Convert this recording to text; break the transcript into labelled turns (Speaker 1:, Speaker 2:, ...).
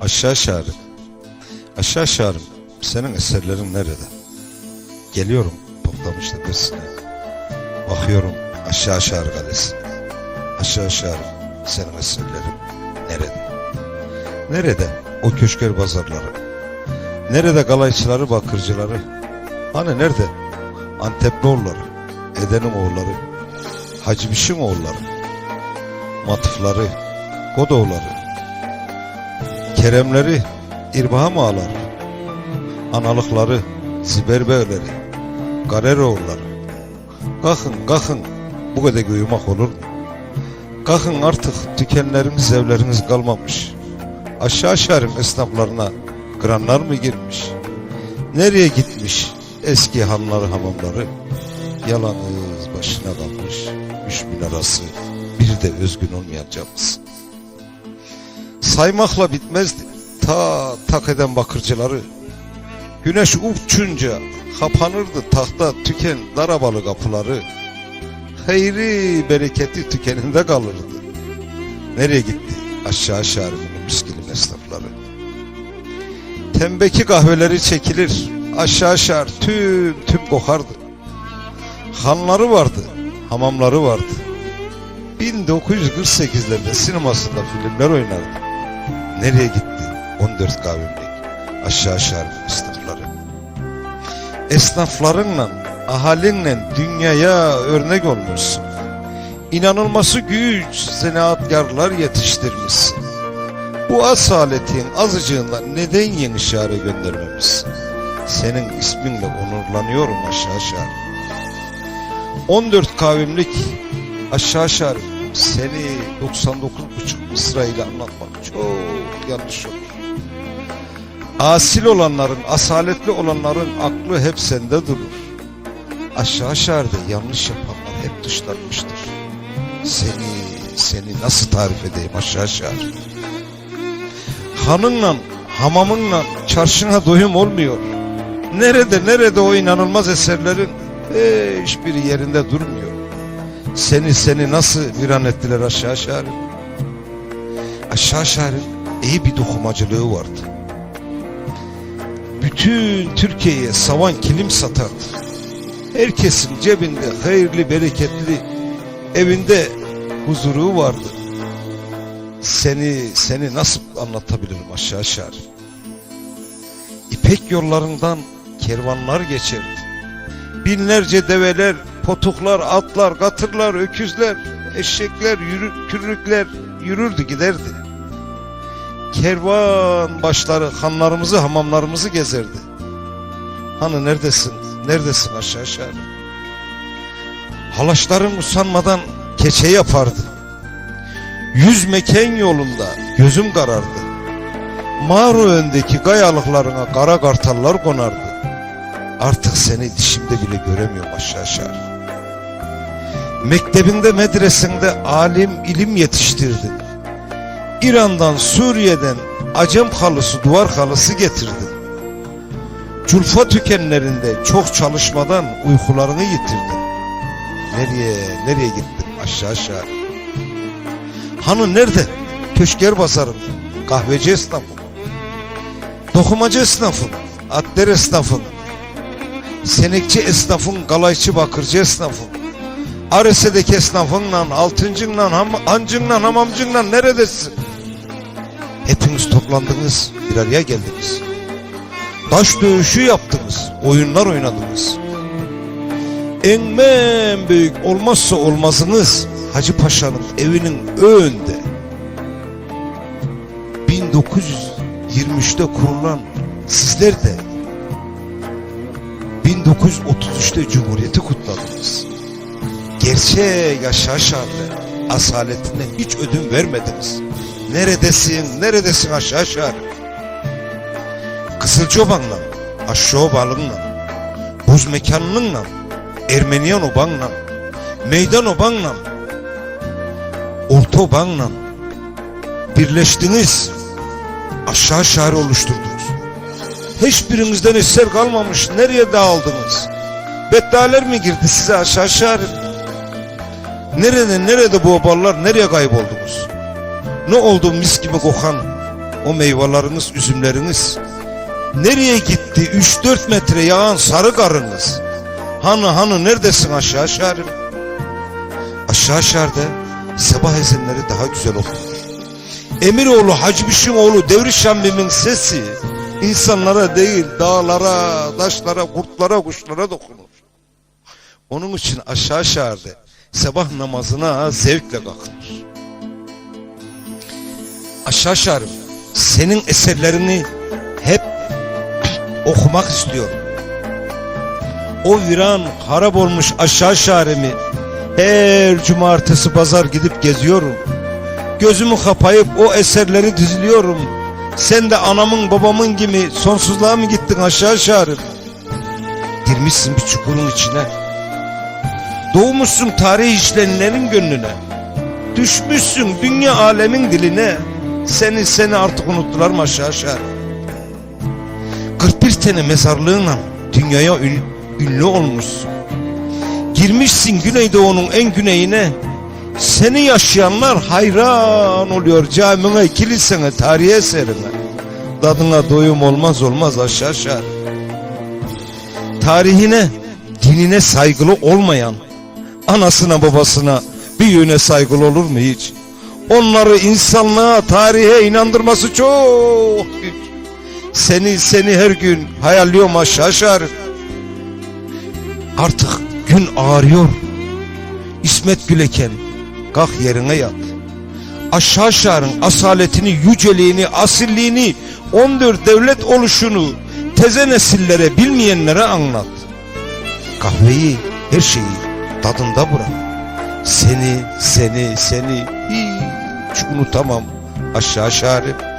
Speaker 1: Aşağı şarım. Aşağı şarım. Senin eserlerin nerede? Geliyorum Toptamış tepesine. Bakıyorum aşağı şarı kalesine. Aşağı şarım. Senin eserlerin nerede? Nerede o köşker pazarları? Nerede kalayçıları, bakırcıları? Hani nerede? Antepli oğulları, Eden'in oğulları, Hacı Bişin oğulları, Matıfları, Godoğulları, Keremleri, İrbaham ağaları, analıkları, Ziberbeyleri, Gareroğulları. Kalkın, kalkın, bu kadar uyumak olur mu? Kalkın artık tükenleriniz, evleriniz kalmamış. Aşağı şehrin esnaflarına kranlar mı girmiş? Nereye gitmiş eski hanları, hamamları? Yalanız başına kalmış, üç bin arası, bir de özgün olmayan camız. Saymakla bitmezdi. Ta tak eden bakırcıları. Güneş uçunca kapanırdı tahta tüken darabalı kapıları. Hayri bereketi tükeninde kalırdı. Nereye gitti? Aşağı şarkının miskilin esnafları. Tembeki kahveleri çekilir. Aşağı şar tüm tüm kokardı. Hanları vardı, hamamları vardı. 1948'lerde sinemasında filmler oynardı. Nereye gitti? 14 kavimlik aşağı şarkı esnafları. Esnaflarınla, ahalinle dünyaya örnek olmuşsun. İnanılması güç zanaatkarlar yetiştirmişsin. Bu asaletin azıcığından neden yeni şare göndermemişsin? Senin isminle onurlanıyorum aşağı şare. 14 kavimlik aşağı şare seni 99,5 Mısra ile anlatmak çok yanlış olur. Asil olanların, asaletli olanların aklı hep sende durur. Aşağı şehirde yanlış yapanlar hep dışlanmıştır. Seni, seni nasıl tarif edeyim aşağı şehir? Hanınla, hamamınla çarşına doyum olmuyor. Nerede, nerede o inanılmaz eserlerin hiçbiri yerinde durmuyor. Seni, seni nasıl viran ettiler aşağı şehir? Aşağı şehrin iyi bir dokumacılığı vardı bütün Türkiye'ye savan kilim satardı. Herkesin cebinde hayırlı bereketli evinde huzuru vardı. Seni seni nasıl anlatabilirim aşağı aşağı. İpek yollarından kervanlar geçerdi. Binlerce develer, potuklar, atlar, katırlar, öküzler, eşekler, yürü, kürrükler yürürdü giderdi kervan başları hanlarımızı hamamlarımızı gezerdi. Hani neredesin? Neredesin aşağı aşağı? Halaşların usanmadan keçe yapardı. Yüz meken yolunda gözüm karardı. Mağara öndeki gayalıklarına kara kartallar konardı. Artık seni dişimde bile göremiyorum aşağı aşağı. Mektebinde medresinde alim ilim yetiştirdin. İran'dan Suriye'den acem halısı duvar halısı getirdin. Culfa tükenlerinde çok çalışmadan uykularını yitirdin. Nereye nereye gittin aşağı aşağı. Hanı nerede? Köşker basarım. Kahveci esnafım. Dokumacı esnafım. Atler esnafım. Senekçi esnafın, galayçı bakırcı esnafım. Arese'deki esnafınla, altıncınla, ham, ancınla, hamamcınla neredesin? Hepiniz toplandınız, bir araya geldiniz. Taş dövüşü yaptınız, oyunlar oynadınız. En büyük olmazsa olmazınız Hacı Paşa'nın evinin önünde 1923'te kurulan sizler de 1933'te Cumhuriyeti kutladınız. Gerçeğe yaşa şartı asaletinden hiç ödün vermediniz. Neredesin, neredesin aşağı aşağı? Kızılcobanla, aşağı balınla, buz mekanınla, Ermeniyan obanla, meydan obanla, orta obanla birleştiniz, aşağı şehri oluşturdunuz. Hiçbirinizden eser kalmamış, nereye dağıldınız? Beddaler mi girdi size aşağı şehri? Nerede, nerede bu oballar, nereye kayboldunuz? Ne oldu mis gibi kokan o meyveleriniz, üzümleriniz? Nereye gitti 3-4 metre yağan sarı karınız? Hanı hanı neredesin aşağı şerim? Aşağı şerde sabah ezanları daha güzel okuyor. Emiroğlu Hacı Bişimoğlu Devri Şambi'nin sesi insanlara değil dağlara, taşlara, kurtlara, kuşlara dokunur. Onun için aşağı şehirde sabah namazına zevkle kalkılır. Aşağı şehrim senin eserlerini hep okumak istiyorum. O viran harap olmuş aşağı şehrimi her cumartesi pazar gidip geziyorum. Gözümü kapayıp o eserleri diziliyorum. Sen de anamın babamın gibi sonsuzluğa mı gittin aşağı şehirim? Girmişsin bir çukurun içine. Doğmuşsun tarih işlenilenin gönlüne. Düşmüşsün dünya alemin diline. Seni seni artık unuttular mı aşağı aşağı? 41 tane mezarlığınla dünyaya ün- ünlü olmuşsun. Girmişsin Güneydoğu'nun en güneyine. Seni yaşayanlar hayran oluyor camine, kilisene, tarihi eserine. Tadına doyum olmaz olmaz aşağı aşağı. Tarihine, dinine saygılı olmayan, anasına babasına bir yöne saygılı olur mu hiç? Onları insanlığa, tarihe inandırması çok güç. Seni seni her gün hayalliyorum aşağı aşağı. Artık gün ağrıyor. İsmet Güleken kalk yerine yat. Aşağı şarın asaletini, yüceliğini, asilliğini, 14 devlet oluşunu teze nesillere bilmeyenlere anlat. Kahveyi, her şeyi tadında bırak. Seni, seni, seni hiç unutamam aşağı şarım.